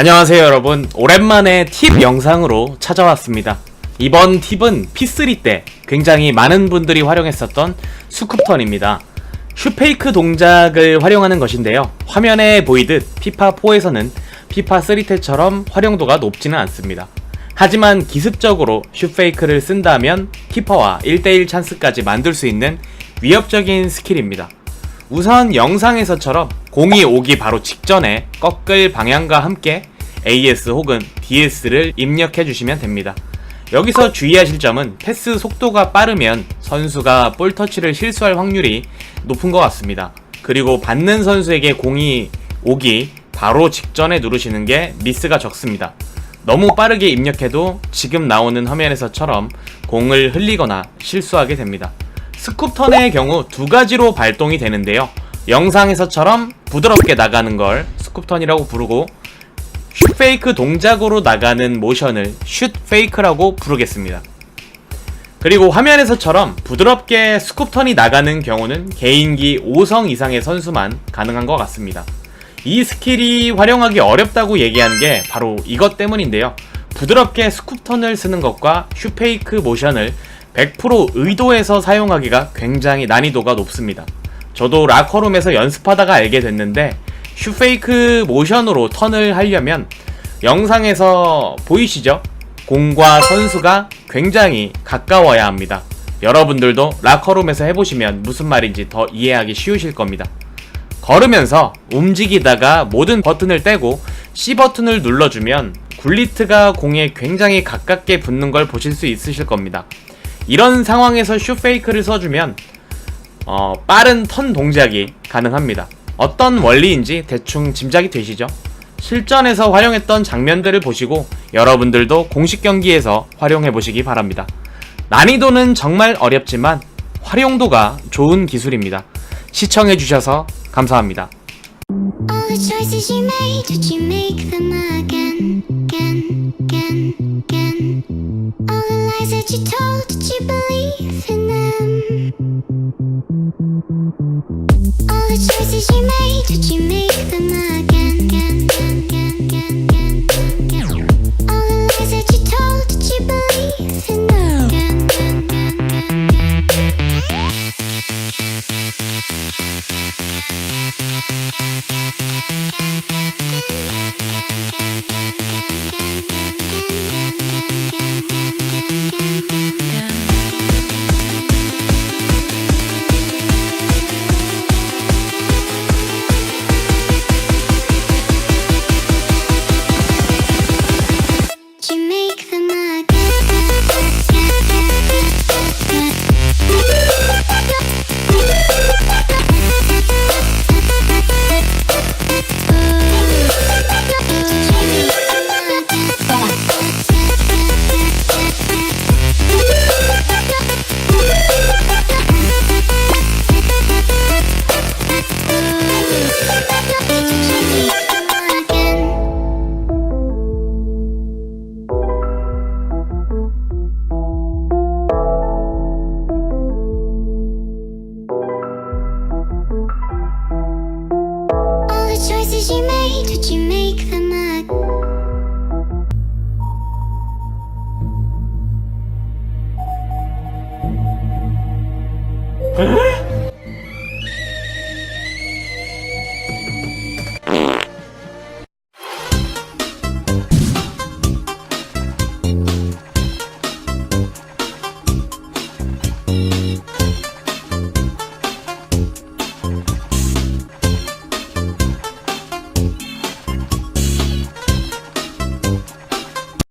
안녕하세요 여러분. 오랜만에 팁 영상으로 찾아왔습니다. 이번 팁은 P3 때 굉장히 많은 분들이 활용했었던 스쿱턴입니다. 슈페이크 동작을 활용하는 것인데요. 화면에 보이듯 피파4에서는 피파3 때처럼 활용도가 높지는 않습니다. 하지만 기습적으로 슈페이크를 쓴다면 키퍼와 1대1 찬스까지 만들 수 있는 위협적인 스킬입니다. 우선 영상에서처럼 공이 오기 바로 직전에 꺾을 방향과 함께 AS 혹은 DS를 입력해 주시면 됩니다. 여기서 주의하실 점은 패스 속도가 빠르면 선수가 볼 터치를 실수할 확률이 높은 것 같습니다. 그리고 받는 선수에게 공이 오기 바로 직전에 누르시는 게 미스가 적습니다. 너무 빠르게 입력해도 지금 나오는 화면에서처럼 공을 흘리거나 실수하게 됩니다. 스쿱 턴의 경우 두 가지로 발동이 되는데요. 영상에서처럼 부드럽게 나가는 걸 스쿱 턴이라고 부르고 슛페이크 동작으로 나가는 모션을 슛페이크라고 부르겠습니다. 그리고 화면에서처럼 부드럽게 스쿱턴이 나가는 경우는 개인기 5성 이상의 선수만 가능한 것 같습니다. 이 스킬이 활용하기 어렵다고 얘기한 게 바로 이것 때문인데요. 부드럽게 스쿱턴을 쓰는 것과 슈페이크 모션을 100% 의도해서 사용하기가 굉장히 난이도가 높습니다. 저도 라커룸에서 연습하다가 알게 됐는데 슈페이크 모션으로 턴을 하려면 영상에서 보이시죠? 공과 선수가 굉장히 가까워야 합니다. 여러분들도 라커룸에서 해보시면 무슨 말인지 더 이해하기 쉬우실 겁니다. 걸으면서 움직이다가 모든 버튼을 떼고 C 버튼을 눌러주면 굴리트가 공에 굉장히 가깝게 붙는 걸 보실 수 있으실 겁니다. 이런 상황에서 슈페이크를 써주면 어, 빠른 턴 동작이 가능합니다. 어떤 원리인지 대충 짐작이 되시죠? 실전에서 활용했던 장면들을 보시고 여러분들도 공식 경기에서 활용해 보시기 바랍니다. 난이도는 정말 어렵지만 활용도가 좋은 기술입니다. 시청해 주셔서 감사합니다. All the lies that you told, did you believe in them? All the choices you made, did you make them again? All the lies that you told, did you believe them? did you make the?